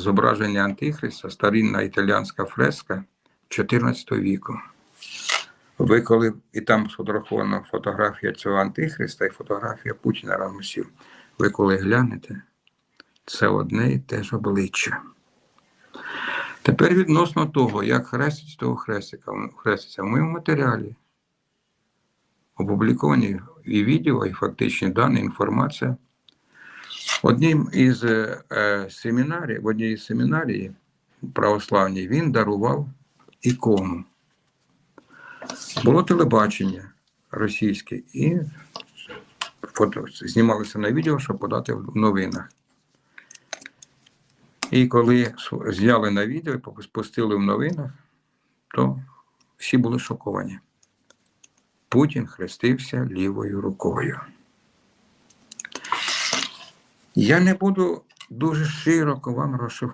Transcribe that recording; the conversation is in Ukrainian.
зображення Антихриста, старинна італіянська фреска 14 віку. Ви коли і там сфотографована фотографія цього Антихриста і фотографія Путіна разом усім. Ви коли глянете, це одне і те ж обличчя. Тепер відносно того, як хрестить того хрестика, хреститься в моєму матеріалі. Опубліковані і відео, і фактичні дані, інформація. Одним із е, е, семінарів, в одній із семінарії православній він дарував ікону. Було телебачення російське і фото знімалося на відео, щоб подати в новинах. І коли зняли на відео і спустили в новинах, то всі були шоковані. Путін хрестився лівою рукою. Я не буду дуже широко вам розшифровувати.